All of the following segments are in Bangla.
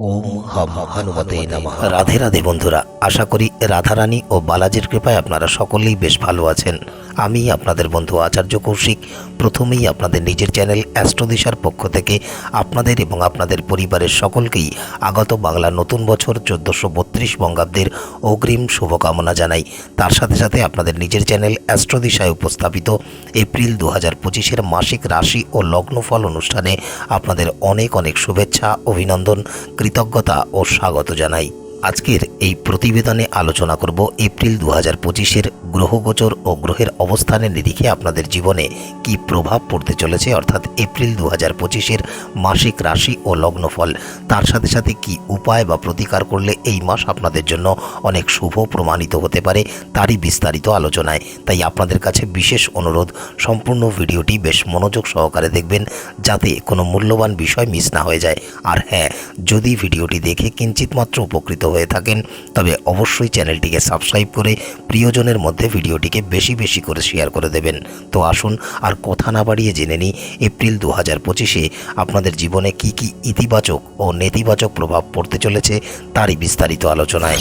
ওম হম হনুমতে নমঃ। রাধে রাধে বন্ধুরা, আশা করি রাধারানী ও বালাজির কৃপায় আপনারা সকলেই বেশ ভালো আছেন। আমি আপনাদের বন্ধু আচার্য কৌশিক প্রথমেই আপনাদের নিজের চ্যানেল অ্যাস্ট্রোদিশার পক্ষ থেকে আপনাদের এবং আপনাদের পরিবারের সকলকেই আগত বাংলা নতুন বছর চোদ্দোশো বত্রিশ বঙ্গাব্দের অগ্রিম শুভকামনা জানাই। তার সাথে সাথে আপনাদের নিজের চ্যানেল অ্যাস্ট্রোদিশায় উপস্থাপিত এপ্রিল দু হাজার পঁচিশের মাসিক রাশি ও লগ্নফল অনুষ্ঠানে আপনাদের অনেক অনেক শুভেচ্ছা, অভিনন্দন, কৃতজ্ঞতা ও স্বাগত জানাই। আজকের এই প্রতিবেদনে আলোচনা করব এপ্রিল দু হাজার পঁচিশের গ্রহগোচর ও গ্রহের অবস্থানের নিরিখে আপনাদের জীবনে কি প্রভাব পড়তে চলেছে, অর্থাৎ এপ্রিল দু হাজার পঁচিশের মাসিক রাশি ও লগ্নফল। তার সাথে সাথে কি উপায় বা প্রতিকার করলে এই মাস আপনাদের জন্য অনেক শুভ প্রমাণিত হতে পারে, তারই বিস্তারিত আলোচনায়। তাই আপনাদের কাছে বিশেষ অনুরোধ, সম্পূর্ণ ভিডিওটি বেশ মনোযোগ সহকারে দেখবেন, যাতে কোনো মূল্যবান বিষয় মিস না হয়ে যায়। আর হ্যাঁ যদি ভিডিওটি দেখে কিঞ্চিত মাত্র উপকৃত হয়ে থাকেন। তবে অবশ্যই চ্যানেলটিকে সাবস্ক্রাইব করে প্রিয়জনের মধ্যে ভিডিওটিকে বেশি বেশি করে শেয়ার করে দেবেন। তো আসুন, আর কথা না বাড়িয়ে জেনে নিই, এপ্রিল দু হাজার পঁচিশে আপনাদের জীবনে কি কি ইতিবাচক ও নেতিবাচক প্রভাব পড়তে চলেছে, তারই বিস্তারিত আলোচনায়।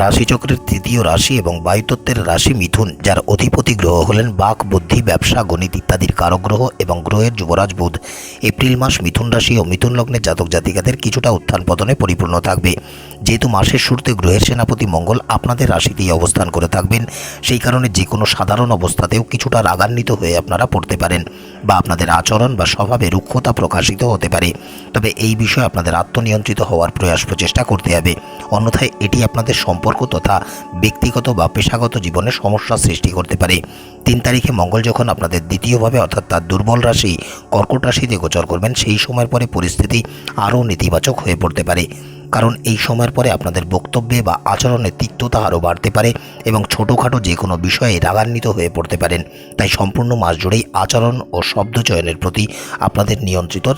রাশিচক্রের তৃতীয় রাশি এবং বায়ুতত্ত্বের রাশি মিথুন, যার অধিপতি গ্রহ হলেন বাক, বুদ্ধি, ব্যবসা, গণিত ইত্যাদির কারগ্রহ এবং গ্রহের যুবরাজ বুধ। এপ্রিল মাস মিথুন রাশি ও মিথুন লগ্নের জাতক জাতিকাদের কিছুটা উত্থান পতনে পরিপূর্ণ থাকবে। যেহেতু মাসের শুরুতে গ্রহের সেনাপতি মঙ্গল আপনাদের রাশিতেই অবস্থান করে থাকবেন, সেই কারণে যে কোনো সাধারণ অবস্থাতেও কিছুটা রাগান্বিত হয়ে আপনারা পড়তে পারেন বা আপনাদের আচরণ বা স্বভাবে রুক্ষতা প্রকাশিত হতে পারে। তবে এই বিষয়ে আপনাদের আত্মনিয়ন্ত্রিত হওয়ার প্রয়াস প্রচেষ্টা করতে হবে। অন্যথায় এটি আপনাদের সম্পর্ক তথা ব্যক্তিগত বা পেশাগত জীবনে সমস্যা সৃষ্টি করতে পারে। তিন তারিখে মঙ্গল যখন আপনাদের দ্বিতীয়ভাবে অর্থাৎ তার দুর্বল রাশি, কর্কট রাশিতে গোচর করবেন, সেই সময়ের পরে পরিস্থিতি আরও নেতিবাচক হয়ে পড়তে পারে। কারণ এই সময়ের পরে আপনাদের বক্তব্যে বা আচরণের তিক্ততা আরও বাড়তে পারে এবং ছোটোখাটো যে কোনো বিষয়ে রাগান্বিত হয়ে পড়তে পারেন। তাই সম্পূর্ণ মাস জুড়েই আচরণ ও শব্দ চয়নের প্রতি আপনাদের নিয়ন্ত্রিত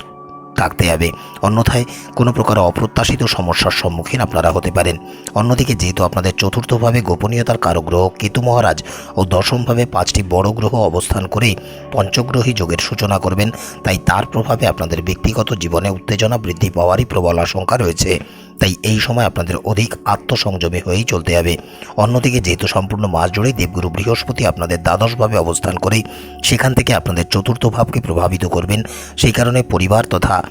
থাকতে হবে। অন্যথায় কোনো প্রকার অপ্রত্যাশিত সমস্যার সম্মুখীন আপনারা হতে পারেন। অন্যদিকে যেহেতু আপনাদের চতুর্থভাবে গোপনীয়তার কারগ্রহ কেতু মহারাজ ও দশমভাবে পাঁচটি বড় গ্রহ অবস্থান করে পঞ্চগ্রহী যোগের সূচনা করবেন, তাই তার প্রভাবে আপনাদের ব্যক্তিগত জীবনে উত্তেজনা বৃদ্ধি পাওয়ারই প্রবল আশঙ্কা রয়েছে। তাই এই সময় আপনাদের অধিক আত্মসংযমী হয়েই চলতে হবে। অন্যদিকে যেহেতু সম্পূর্ণ মাস জুড়েই দেবগুরু বৃহস্পতি আপনাদের দ্বাদশভাবে অবস্থান করে সেখান থেকে আপনাদের চতুর্থ ভাবকে প্রভাবিত করবেন। সেই কারণে পরিবার তথা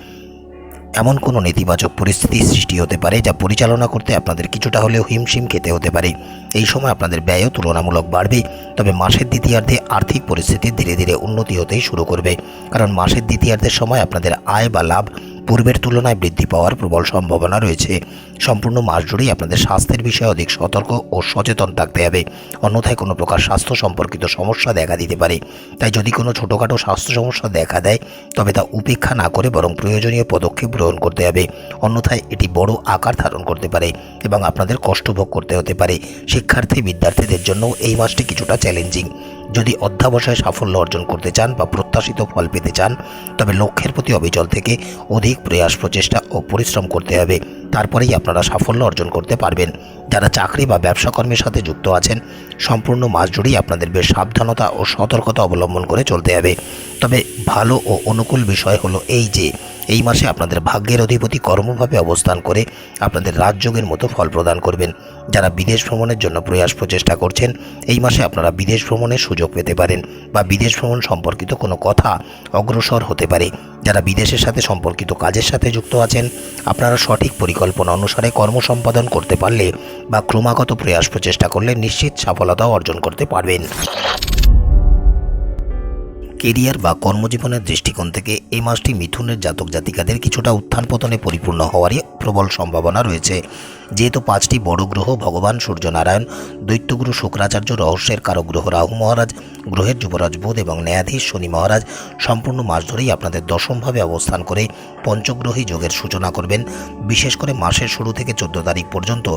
এমন কোনো নেতিবাচক পরিস্থিতি সৃষ্টি হতে পারে যা পরিচালনা করতে আপনাদের কিছুটা হলেও হিমশিম খেতে হতে পারে। এই সময় আপনাদের ব্যয়ও তুলনামূলক বাড়বে, তবে মাসের দ্বিতীয়ার্ধে আর্থিক পরিস্থিতি ধীরে ধীরে উন্নতি হতেই শুরু করবে। কারণ মাসের দ্বিতীয়ার্ধের সময় আপনাদের আয় বা লাভ পূর্বের তুলনায় বৃদ্ধি পাওয়ার প্রবল সম্ভাবনা রয়েছে। সম্পূর্ণ মাস জুড়েই আপনাদের স্বাস্থ্যের বিষয়ে অধিক সতর্ক ও সচেতন থাকতে হবে। অন্যথায় কোনো প্রকার স্বাস্থ্য সম্পর্কিত সমস্যা দেখা দিতে পারে। তাই যদি কোনো ছোটোখাটো স্বাস্থ্য সমস্যা দেখা দেয়, তবে তা উপেক্ষা না করে বরং প্রয়োজনীয় পদক্ষেপ গ্রহণ করতে হবে। অন্যথায় এটি বড় আকার ধারণ করতে পারে এবং আপনাদের কষ্ট ভোগ করতে হতে পারে। শিক্ষার্থী বিদ্যার্থীদের জন্য এই মাসটি কিছুটা চ্যালেঞ্জিং। যদি অধ্যাবসায় সাফল্য অর্জন করতে চান বা প্রত্যাশিত ফল পেতে চান, তবে লক্ষ্যের প্রতি অবিচল থেকে অধিক প্রয়াস, প্রচেষ্টা ও পরিশ্রম করতে হবে। তারপরেই আপনারা সাফল্য অর্জন করতে পারবেন। যারা চাকরি বা ব্যবসা কর্মের সাথে যুক্ত আছেন, সম্পূর্ণ মাস জুড়েই আপনাদের বেশ সাবধানতা ও সতর্কতা অবলম্বন করে চলতে হবে। তবে ভালো ও অনুকূল বিষয় হলো এই যে এই মাসে আপনাদের ভাগ্যের অধিপতি কর্মভাবে অবস্থান করে আপনাদের রাজযোগের মতো ফল প্রদান করবেন। যারা বিদেশ ভ্রমণের জন্য প্রয়াস প্রচেষ্টা করছেন, এই মাসে আপনারা বিদেশ ভ্রমণের সুযোগ পেতে পারেন বা বিদেশ ভ্রমণ সম্পর্কিত কোনো কথা অগ্রসর হতে পারে। যারা বিদেশের সাথে সম্পর্কিত কাজের সাথে যুক্ত আছেন, আপনারা সঠিক পরিকল্পনা অনুসারে কর্ম সম্পাদন করতে পারলে বা ক্রমাগত প্রয়াস প্রচেষ্টা করলে নিশ্চিত সফলতাও অর্জন করতে পারবেন। কেরিয়ার বা কর্মজীবনের দৃষ্টিকোণ থেকে এই মাসটি মিথুনের জাতক জাতিকাদের কিছুটা উত্থান পতনে পরিপূর্ণ হওয়ারই প্রবল সম্ভাবনা রয়েছে। যেহেতু পাঁচটি বড় গ্রহ, ভগবান, সূর্যনারায়ণ, দৈত্যগুরু, শুক্রাচার্য, রহস্যের কারক গ্রহ, রাহু মহারাজ, গ্রহের যুবরাজ বুধ এবং ন্যায়াধীশ শনি মহারাজ সম্পূর্ণ মাস ধরেই আপনাদের দশমভাবে অবস্থান করে পঞ্চগ্রহী যোগের সূচনা করবেন। বিশেষ করে মাসের শুরু থেকে চোদ্দ তারিখ পর্যন্ত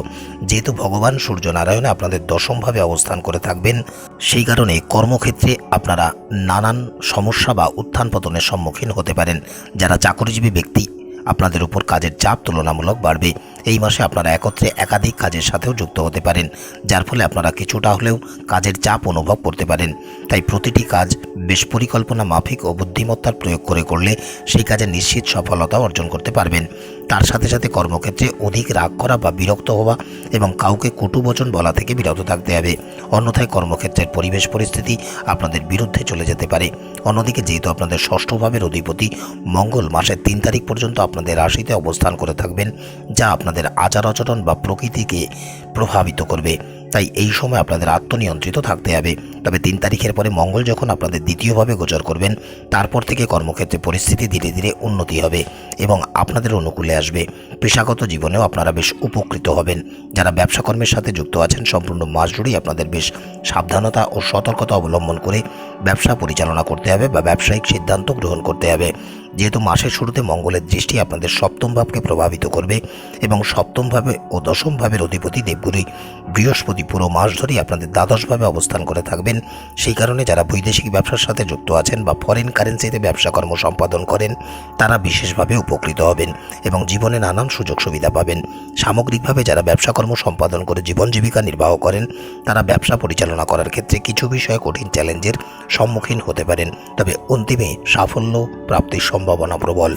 যেহেতু ভগবান, সূর্যনারায়ণ আপনাদের দশমভাবে অবস্থান করে থাকবেন, সেই কারণে কর্মক্ষেত্রে আপনারা নানান সমস্যা বা উত্থান পতনের সম্মুখীন হতে পারেন। যারা চাকরিজীবী ব্যক্তি আপনাদের উপর কাজের চাপ তুলনামূলক বাড়বে। এই মাসে আপনারা একত্রে একাধিক কাজের সাথেও যুক্ত হতে পারেন, যার ফলে আপনারা কিছুটা হলেও কাজের চাপ অনুভব করতে পারেন। তাই প্রতিটি কাজ বেশ পরিকল্পনা মাফিক ও বুদ্ধিমত্তার প্রয়োগ করে করলে সেই কাজে নিশ্চিত সফলতা অর্জন করতে পারবেন। তার সাথে সাথে কর্মক্ষেত্রে অধিক রাগ করা বা বিরক্ত হওয়া এবং কাউকে কটু বচন বলা থেকে বিরত থাকতে হবে। অন্যথায় কর্মক্ষেত্রের পরিবেশ পরিস্থিতি আপনাদের বিরুদ্ধে চলে যেতে পারে। অন্যদিকে যেহেতু আপনাদের ষষ্ঠ ভাবের অধিপতি মঙ্গল মাসের তিন তারিখ পর্যন্ত আপনাদের রাশিতে অবস্থান করে থাকবেন, যা আপনাদের আচার আচরণ বা প্রকৃতিকে প্রভাবিত করবে। তাই এই সময় আপনাদের আত্মনিয়ন্ত্রিত থাকতে হবে। তবে তিন তারিখের পরে মঙ্গল যখন আপনাদের দ্বিতীয়ভাবে গোচর করবেন, তারপর থেকে কর্মক্ষেত্রে পরিস্থিতি ধীরে ধীরে উন্নতি হবে এবং আপনাদের অনুকূলে আসবে। পেশাগত জীবনেও আপনারা বেশ উপকৃত হবেন। যারা ব্যবসা কর্মের সাথে যুক্ত আছেন, সম্পূর্ণ মাস জুড়েই আপনাদের বেশ সাবধানতা ও সতর্কতা অবলম্বন করে ব্যবসা পরিচালনা করতে হবে বা ব্যবসায়িক সিদ্ধান্ত গ্রহণ করতে হবে। যেহেতু মাসের শুরুতে মঙ্গলের দৃষ্টি আপনাদের সপ্তম ভাবকে প্রভাবিত করবে এবং সপ্তম ভাবে ও দশম ভাবের অধিপতি দেবগুরি বৃহস্পতি পুরো মাস ধরেই আপনাদের দ্বাদশভাবে অবস্থান করে থাকবেন। সেই কারণে যারা বৈদেশিক ব্যবসার সাথে যুক্ত আছেন বা ফরেন কারেন্সিতে ব্যবসা কর্ম সম্পাদন করেন, তারা বিশেষভাবে উপকৃত হবেন এবং জীবনে নানান সুযোগ সুবিধা পাবেন। সামগ্রিকভাবে যারা ব্যবসা কর্ম সম্পাদন করে জীবন জীবিকা নির্বাহ করেন, তারা ব্যবসা পরিচালনা করার ক্ষেত্রে কিছু বিষয়ে কঠিন চ্যালেঞ্জের সম্মুখীন হতে পারেন। তবে অন্তিমে সাফল্য, প্রাপ্তির সম্ভাবনা প্রবল।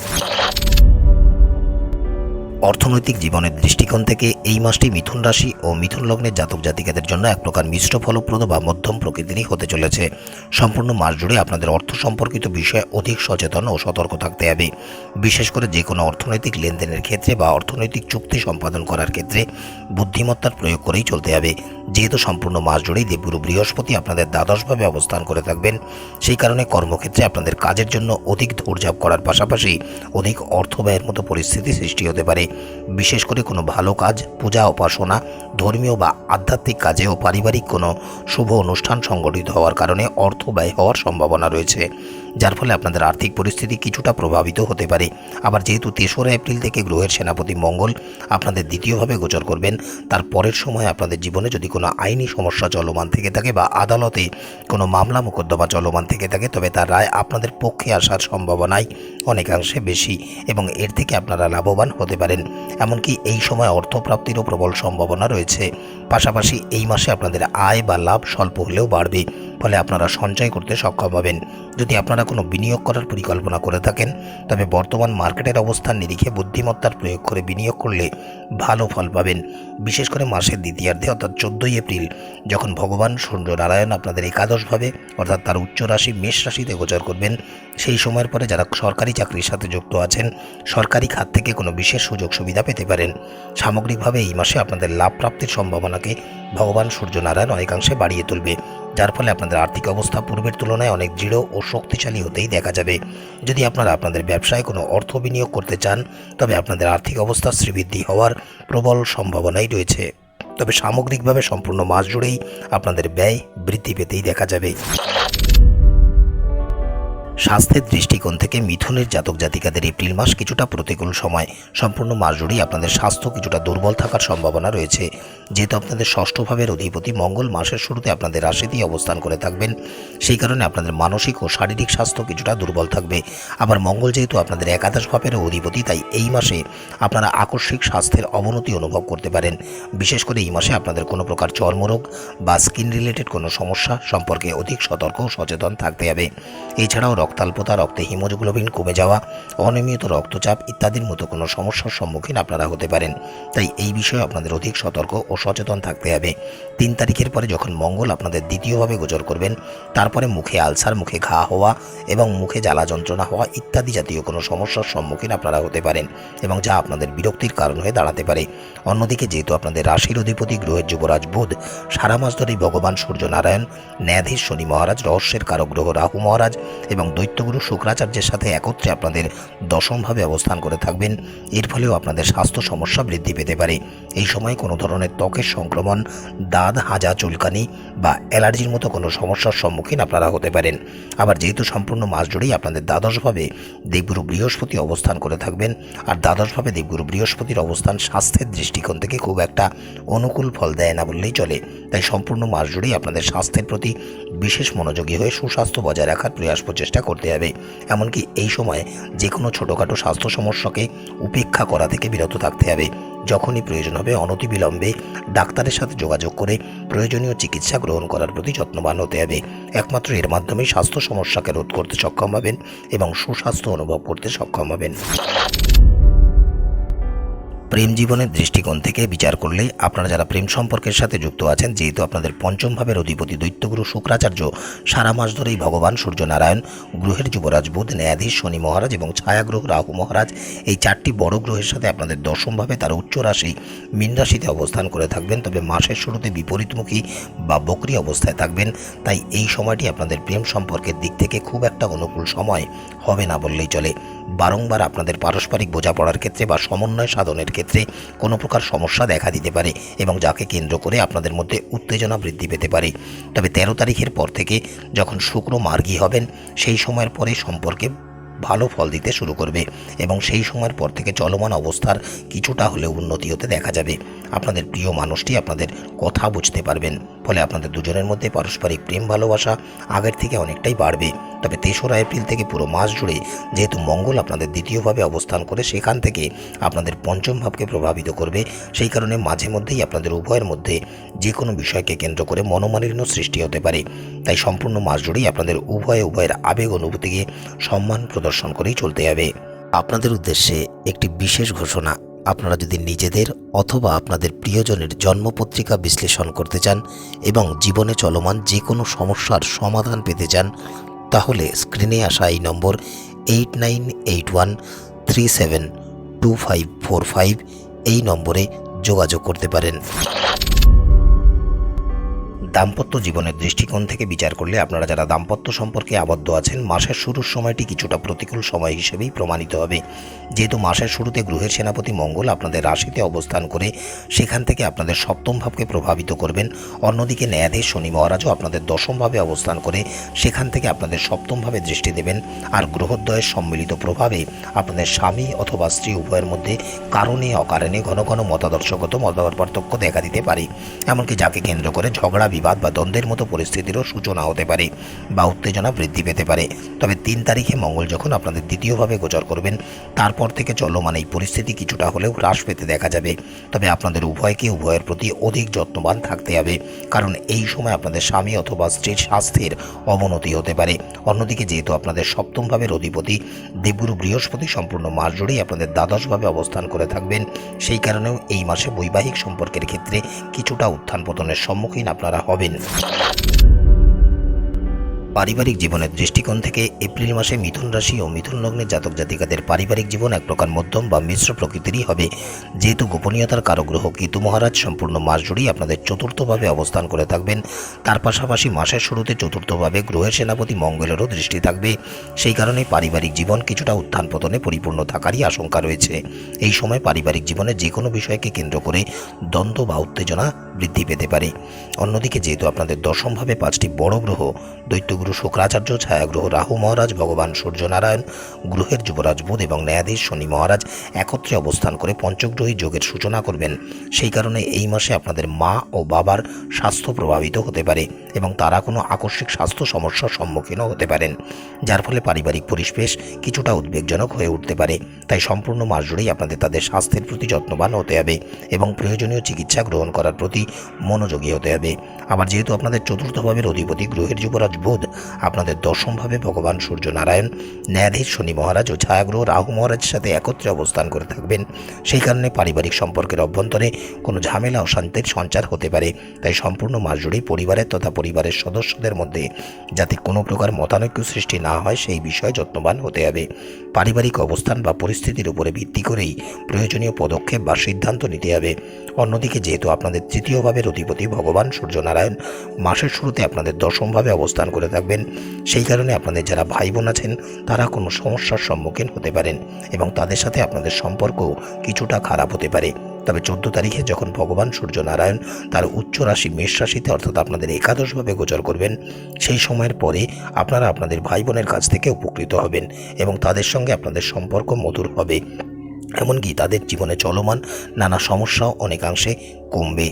অর্থনৈতিক জীবনের দৃষ্টিকোণ থেকে এই মাসটি মিথুন রাশি ও মিথুন লগ্নের জাতক জাতিকাদের জন্য এক প্রকার মিশ্র ফলপ্রদ বা মধ্যম প্রকৃতিরই হতে চলেছে। সম্পূর্ণ মাস জুড়ে আপনাদের অর্থ সম্পর্কিত বিষয়ে অধিক সচেতন ও সতর্ক থাকতে হবে। বিশেষ করে যে কোনো অর্থনৈতিক লেনদেনের ক্ষেত্রে বা অর্থনৈতিক চুক্তি সম্পাদন করার ক্ষেত্রে বুদ্ধিমত্তার প্রয়োগ করেই চলতে হবে। যেহেতু সম্পূর্ণ মাস জুড়েই দেবগুরু বৃহস্পতি আপনাদের দ্বাদশভাবে অবস্থান করে থাকবেন, সেই কারণে কর্মক্ষেত্রে আপনাদের কাজের জন্য অধিক ধৈর্যাপ করার পাশাপাশি অধিক অর্থ ব্যয়ের মতো পরিস্থিতি সৃষ্টি হতে পারে। বিশেষ করে কোনো ভালো কাজ, পূজা, উপাসনা, ধর্মীয় বা আধ্যাত্মিক কাজে ও পারিবারিক কোনো শুভ অনুষ্ঠান সংগঠিত হওয়ার কারণে অর্থ ব্যয় হওয়ার সম্ভাবনা রয়েছে। যার ফলে আপনাদের আর্থিক পরিস্থিতি কিছুটা প্রভাবিত হতে পারে। আবার যেহেতু তেসরা এপ্রিল থেকে গ্রহের সেনাপতি মঙ্গল আপনাদের দ্বিতীয়ভাবে গোচর করবেন, তার পরের সময় আপনাদের জীবনে যদি কোনো আইনি সমস্যা চলমান থেকে থাকে বা আদালতে কোনো মামলা মোকদ্দমা চলমান থেকে থাকে, তবে তার রায় আপনাদের পক্ষে আসার সম্ভাবনাই অনেকাংশে বেশি এবং এর থেকে আপনারা লাভবান হতে পারেন। এমনকি এই সময় অর্থপ্রাপ্তিরও প্রবল সম্ভাবনা রয়েছে। পাশাপাশি এই মাসে আপনাদের আয় বা লাভ স্বল্প হলেও বাড়বে, ফলে আপনারা সঞ্চয় করতে সক্ষম হবেন। যদি আপনারা কোনো বিনিয়োগ করার পরিকল্পনা করে থাকেন, তবে বর্তমান মার্কেটের অবস্থান নিরিখে বুদ্ধিমত্তার প্রয়োগ করে বিনিয়োগ করলে ভালো ফল পাবেন। বিশেষ করে মাসের দ্বিতীয়ার্ধে, অর্থাৎ চোদ্দোই এপ্রিল, যখন ভগবান সূর্যনারায়ণ আপনাদের একাদশভাবে অর্থাৎ তার উচ্চ রাশি মেষ রাশিতে গোচর করবেন, সেই সময়ের পরে যারা সরকারি চাকরির সাথে যুক্ত আছেন, সরকারি খাত থেকে কোনো বিশেষ সুযোগ সুবিধা পেতে পারেন। সামগ্রিকভাবে এই মাসে আপনাদের লাভ প্রাপ্তির সম্ভাবনাকে ভগবান সূর্যনারায়ণ অনেকাংশে বাড়িয়ে তুলবে। যার ফলে আপনাদের আর্থিক অবস্থা পূর্বের তুলনায় অনেক দৃঢ় ও শক্তিশালী হতেই দেখা যাবে। যদি আপনারা আপনাদের ব্যবসায় কোনো অর্থ বিনিয়োগ করতে চান, তবে আপনাদের আর্থিক অবস্থা শ্রীবৃদ্ধি হওয়ার প্রবল সম্ভাবনাই রয়েছে। তবে সামগ্রিকভাবে সম্পূর্ণ মাস জুড়েই আপনাদের ব্যয় বৃদ্ধি পেতেই দেখা যাবে। স্বাস্থ্যের দৃষ্টিকোণ থেকে মিথুনের জাতক জাতিকাদের এপ্রিল মাস কিছুটা প্রতিকূল সময়। সম্পূর্ণ মাস জুড়েই আপনাদের স্বাস্থ্য কিছুটা দুর্বল থাকার সম্ভাবনা রয়েছে। যেহেতু আপনাদের ষষ্ঠ ভাবের অধিপতি মঙ্গল মাসের শুরুতে আপনাদের রাশিতেই অবস্থান করে থাকবেন, সেই কারণে আপনাদের মানসিক ও শারীরিক স্বাস্থ্য কিছুটা দুর্বল থাকবে। আবার মঙ্গল যেহেতু আপনাদের একাদশ ভাবের অধিপতি, তাই এই মাসে আপনারা আকস্মিক স্বাস্থ্যের অবনতি অনুভব করতে পারেন। বিশেষ করে এই মাসে আপনাদের কোনো প্রকার চর্মরোগ বা স্কিন রিলেটেড কোনো সমস্যা সম্পর্কে অধিক সতর্ক ও সচেতন থাকতে হবে। এছাড়াও রক্তাল্পতা, রক্তে হিমোগ্লোবিন কমে যাওয়া, অনিয়মিত রক্তচাপ ইত্যাদির মতো কোনো সমস্যার সম্মুখীন আপনারা হতে পারেন। তাই এই বিষয়ে আপনাদের অধিক সতর্ক ও সচেতন থাকতে হবে। তিন তারিখের পরে যখন মঙ্গল আপনাদের দ্বিতীয়ভাবে গোচর করবেন, তারপরে মুখে আলসার, মুখে ঘা হওয়া এবং মুখে জ্বালা যন্ত্রণা হওয়া ইত্যাদি জাতীয় কোনো সমস্যার সম্মুখীন আপনারা হতে পারেন এবং যা আপনাদের বিরক্তির কারণ হয়ে দাঁড়াতে পারে। অন্যদিকে যেহেতু আপনাদের রাশির অধিপতি গ্রহের যুবরাজ বুধ, সারা মাস ধরেই ভগবান সূর্যনারায়ণ, ন্যায়াধীশ শনি মহারাজ, রহস্যের কারক গ্রহ রাহু মহারাজ এবং দৈত্যগুরু শুক্রাচার্যের সাথে একত্রে আপনাদের দশমভাবে অবস্থান করে থাকবেন। এর ফলেও আপনাদের স্বাস্থ্য সমস্যা বৃদ্ধি পেতে পারে। এই সময় কোনো ধরনের ত্বকের সংক্রমণ, দাঁত, হাজা, চুলকানি বা অ্যালার্জির মতো কোনো সমস্যার সম্মুখীন আপনারা হতে পারেন। আবার যেহেতু সম্পূর্ণ মাস জুড়েই আপনাদের দ্বাদশভাবে দেবগুরু বৃহস্পতি অবস্থান করে থাকবেন, আর দ্বাদশভাবে দেবগুরু বৃহস্পতির অবস্থান স্বাস্থ্যের দৃষ্টিকোণ থেকে খুব একটা অনুকূল ফল দেয় না বললেই চলে। তাই সম্পূর্ণ মাস জুড়েই আপনাদের স্বাস্থ্যের প্রতি বিশেষ মনোযোগী হয়ে সুস্বাস্থ্য বজায় রাখার প্রয়াস প্রচেষ্টা করতে হবে। এমনকি এই সময় যে কোনো ছোটোখাটো স্বাস্থ্য সমস্যাকে উপেক্ষা করা থেকে বিরত থাকতে হবে। যখনই প্রয়োজন হবে অনতিবিলম্বে ডাক্তারের সাথে যোগাযোগ করে প্রয়োজনীয় চিকিৎসা গ্রহণ করার প্রতি যত্নবান হতে হবে। একমাত্র এর মাধ্যমে স্বাস্থ্য সমস্যাকে রোধ করতে সক্ষম হবেন এবং সুস্বাস্থ্য অনুভব করতে সক্ষম হবেন। প্রেম জীবনের দৃষ্টিকোণ থেকে বিচার করলে আপনারা যারা প্রেম সম্পর্কের সাথে যুক্ত আছেন, যেহেতু আপনাদের পঞ্চম ভাবের অধিপতি দৈত্যগুরু শুক্রাচার্য, সারা মাস ধরেই ভগবান সূর্যনারায়ণ, গ্রহের যুবরাজ বুধ, ন্যায়াধীশ, শনি মহারাজ এবং ছায়াগ্রহ রাহু মহারাজ, এই চারটি বড় গ্রহের সাথে আপনাদের দশমভাবে তার উচ্চ রাশি মীন রাশিতে অবস্থান করে থাকবেন। তবে মাসের শুরুতে বিপরীতমুখী বা বকরি অবস্থায় থাকবেন। তাই এই সময়টি আপনাদের প্রেম সম্পর্কের দিক থেকে খুব একটা অনুকূল সময় হবে না বললেই চলে। বারংবার আপনাদের পারস্পরিক বোঝাপড়ার ক্ষেত্রে বা সমন্বয় সাধনের ক্ষেত্রে কোনো প্রকার সমস্যা দেখা দিতে পারে এবং যাকে কেন্দ্র করে আপনাদের মধ্যে উত্তেজনা বৃদ্ধি পেতে পারে। তবে তেরো তারিখের পর থেকে যখন শুক্র মার্গী হবেন, সেই সময়ের পরে সম্পর্কে ভালো ফল দিতে শুরু করবে এবং সেই সময়ের পর থেকে চলমান অবস্থার কিছুটা হলেও উন্নতি হতে দেখা যাবে। আপনাদের প্রিয় মানুষটি আপনাদের কথা বুঝতে পারবেন। ফলে আপনাদের দুজনের মধ্যে পারস্পরিক প্রেম, ভালোবাসা আগের থেকে অনেকটাই বাড়বে। তবে তেসরা এপ্রিল থেকে পুরো মাস জুড়ে যেহেতু মঙ্গল আপনাদের দ্বিতীয়ভাবে অবস্থান করে, সেখান থেকে আপনাদের পঞ্চম ভাবকে প্রভাবিত করবে। সেই কারণে মাঝে মধ্যেই আপনাদের উভয়ের মধ্যে যে কোনো বিষয়কে কেন্দ্র করে মনোমালিন্য সৃষ্টি হতে পারে। তাই সম্পূর্ণ মাস জুড়েই আপনাদের উভয়ে উভয়ের আবেগ, অনুভূতিকে সম্মান প্রদর্শন করেই চলতে হবে। আপনাদের উদ্দেশ্যে একটি বিশেষ ঘোষণা। আপনারা যদি নিজেদের অথবা আপনাদের প্রিয়জনের জন্মপত্রিকা বিশ্লেষণ করতে চান এবং জীবনে চলমান যে কোনো সমস্যার সমাধান পেতে চান, তাহলে স্ক্রিনে আসা এই নম্বর eight nine eight one three seven two five four five এই নম্বরে যোগাযোগ করতে পারেন। দাম্পত্য জীবনের দৃষ্টিকোণ থেকে বিচার করলে আপনারা যারা দাম্পত্য সম্পর্কে আবদ্ধ আছেন, মাসের শুরুর সময়টি কিছুটা প্রতিকূল সময় হিসেবেই প্রমাণিত হবে। যেহেতু মাসের শুরুতে গ্রহের সেনাপতি মঙ্গল আপনাদের রাশিতে অবস্থান করে সেখান থেকে আপনাদের সপ্তম ভাবকে প্রভাবিত করবেন। অন্যদিকে ন্যায়াধীশ শনি মহারাজও আপনাদের দশমভাবে অবস্থান করে সেখান থেকে আপনাদের সপ্তমভাবে দৃষ্টি দেবেন। আর গ্রহদ্বয়ের সম্মিলিত প্রভাবে আপনাদের স্বামী অথবা স্ত্রী উভয়ের মধ্যে কারণে, অকারণে ঘন ঘন মতাদর্শগত মতামত পার্থক্য দেখা দিতে পারে। এমনকি যাকে কেন্দ্র করে ঝগড়া বিবাদ বা দ্বন্দ্বের মতো পরিস্থিতিরও সূচনা হতে পারে বা উত্তেজনা বৃদ্ধি পেতে পারে। তবে তিন তারিখে মঙ্গল যখন আপনাদের দ্বিতীয়ভাবে গোচর করবেন, তারপর থেকে চলমান এই পরিস্থিতি কিছুটা হলেও হ্রাস পেতে দেখা যাবে। তবে আপনাদের উভয়কে উভয়ের প্রতি অধিক যত্নবান থাকতে হবে, কারণ এই সময় আপনাদের স্বামী অথবা স্ত্রীর স্বাস্থ্যের অবনতি হতে পারে। অন্যদিকে যেহেতু আপনাদের সপ্তম ভাবের অধিপতি, দেবগুরু বৃহস্পতি সম্পূর্ণ মাস জুড়েই আপনাদের দ্বাদশভাবে অবস্থান করে থাকবেন। সেই কারণেও এই মাসে বৈবাহিক সম্পর্কের ক্ষেত্রে কিছুটা উত্থান পতনের সম্মুখীন আপনারা হবেন পারিবারিক জীবনের দৃষ্টিকোণ থেকে এপ্রিল মাসে মিথুন রাশি ও মিথুন লগ্নের জাতক জাতিকাদের পারিবারিক জীবন এক প্রকার মধ্যম বা মিশ্র প্রকৃতিরই হবে। যেহেতু গোপনীয়তার কারগ্রহ কেতু মহারাজ সম্পূর্ণ মাস জুড়েই আপনাদের চতুর্থভাবে অবস্থান করে থাকবেন। তার পাশাপাশি মাসের শুরুতে চতুর্থভাবে গ্রহের সেনাপতি মঙ্গলেরও দৃষ্টি থাকবে। সেই কারণে পারিবারিক জীবন কিছুটা উত্থান পতনে পরিপূর্ণ থাকারই আশঙ্কা রয়েছে। এই সময় পারিবারিক জীবনে যে কোনো বিষয়কে কেন্দ্র করে দ্বন্দ্ব বা উত্তেজনা বৃদ্ধি পেতে পারে। অন্যদিকে যেহেতু আপনাদের দশমভাবে পাঁচটি বড় গ্রহ দৈত্যগুরু শুক্রাচার্য, ছায়াগ্রহ রাহু মহারাজ, ভগবান সূর্যনারায়ণ, গ্রহের যুবরাজ বুধ এবং ন্যায়াধীশ শনি মহারাজ একত্রে অবস্থান করে পঞ্চগ্রহী যোগের সূচনা করবেন। সেই কারণে এই মাসে আপনাদের মা ও বাবার স্বাস্থ্য প্রভাবিত হতে পারে এবং তারা কোনো আকস্মিক স্বাস্থ্য সমস্যার সম্মুখীনও হতে পারেন, যার ফলে পারিবারিক পরিবেশ কিছুটা উদ্বেগজনক হয়ে উঠতে পারে। তাই সম্পূর্ণ মাস জুড়েই আপনাদের তাদের স্বাস্থ্যের প্রতি যত্নবান হতে হবে এবং প্রয়োজনীয় চিকিৎসা গ্রহণ করার প্রতি মনোযোগী হতে হবে। আবার যেহেতু আপনাদের চতুর্থ ভাবের অধিপতি গ্রহের যুবরাজ বুধ আপনাদের দশমভাবে ভগবান সূর্য নারায়ণ ন্যায়াধীশ শনি মহারাজ ও ছায়াগ্রহ রাহু মহারাজের সাথে একত্রে অবস্থান করে থাকবেন। সেই কারণে পারিবারিক সম্পর্কের অভ্যন্তরে কোনো ঝামেলা ও শান্তির সঞ্চার হতে পারে। তাই সম্পূর্ণ মাস জুড়েই পরিবারের তথা পরিবারের সদস্যদের মধ্যে যাতে কোনো প্রকার মতানৈক্য সৃষ্টি না হয়, সেই বিষয়ে যত্নবান হতে হবে। পারিবারিক অবস্থান বা পরিস্থিতির উপরে ভিত্তি করেই প্রয়োজনীয় পদক্ষেপ বা সিদ্ধান্ত নিতে হবে। অন্যদিকে যেহেতু আপনাদের তৃতীয় ভাবের অধিপতি ভগবান সূর্যনারায়ণ, মাসের শুরুতে আপনাদের দশমভাবে অবস্থান করে থাকবেন সেই কারণে আপনাদের যারা ভাই বোন আছেন, তারা কোনো সমস্যার সম্মুখীন হতে পারেন এবং তাদের সাথে আপনাদের সম্পর্ক কিছুটা খারাপ হতে পারে। তবে চোদ্দ তারিখে যখন ভগবান সূর্যনারায়ণ তার উচ্চ রাশি মেষ রাশিতে অর্থাৎ আপনাদের একাদশভাবে গোচর করবেন, সেই সময়ের পরে আপনারা আপনাদের ভাই বোনের কাছ থেকে উপকৃত হবেন এবং তাদের সঙ্গে আপনাদের সম্পর্ক মধুর হবে। এমনকি তাদের জীবনে চলমান নানা সমস্যাও অনেকাংশে কমবে।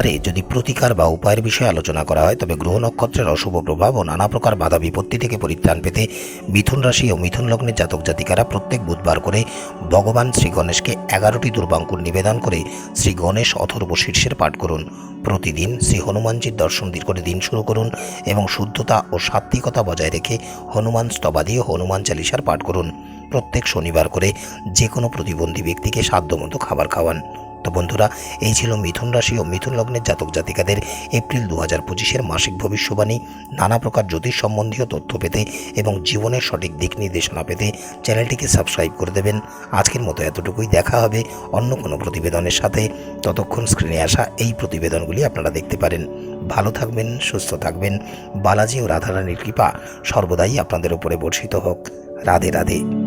আরে যদি প্রতিকার বা উপায়ের বিষয়ে আলোচনা করা হয়, তবে গ্রহ নক্ষত্রের অশুভ প্রভাব ও নানা প্রকার বাধা বিপত্তি থেকে পরিত্রাণ পেতে মিথুন রাশি ও মিথুন লগ্নের জাতক জাতিকারা প্রত্যেক বুধবার করে ভগবান শ্রী গণেশকে এগারোটি দুর্বাঙ্কুর নিবেদন করে শ্রী গণেশ অথর্ব শীর্ষের পাঠ করুন। প্রতিদিন শ্রী হনুমানজির দর্শন করে দিন শুরু করুন এবং শুদ্ধতা ও সাত্বিকতা বজায় রেখে হনুমান স্তবাদি ও হনুমান চালিসার পাঠ করুন। প্রত্যেক শনিবার করে যে কোনো প্রতিবন্ধী ব্যক্তিকে সাধ্যমতো খাবার খাওয়ান। তো বন্ধুরা, এই ছিল মিথুন রাশি ও মিথুন লগ্নের জাতক জাতিকাদের এপ্রিল দু হাজার পঁচিশের মাসিক ভবিষ্যবাণী। নানা প্রকার জ্যোতিষ সম্বন্ধীয় তথ্য পেতে এবং জীবনের সঠিক দিক নির্দেশনা পেতে চ্যানেলটিকে সাবস্ক্রাইব করে দেবেন। আজকের মতো এতটুকুই, দেখা হবে অন্য কোনো প্রতিবেদনের সাথে। ততক্ষণ স্ক্রিনে আসা এই প্রতিবেদনগুলি আপনারা দেখতে পারেন। ভালো থাকবেন, সুস্থ থাকবেন। বালাজি ও রাধারানীর কৃপা সর্বদাই আপনাদের উপরে বর্ষিত হোক। রাধে রাধে।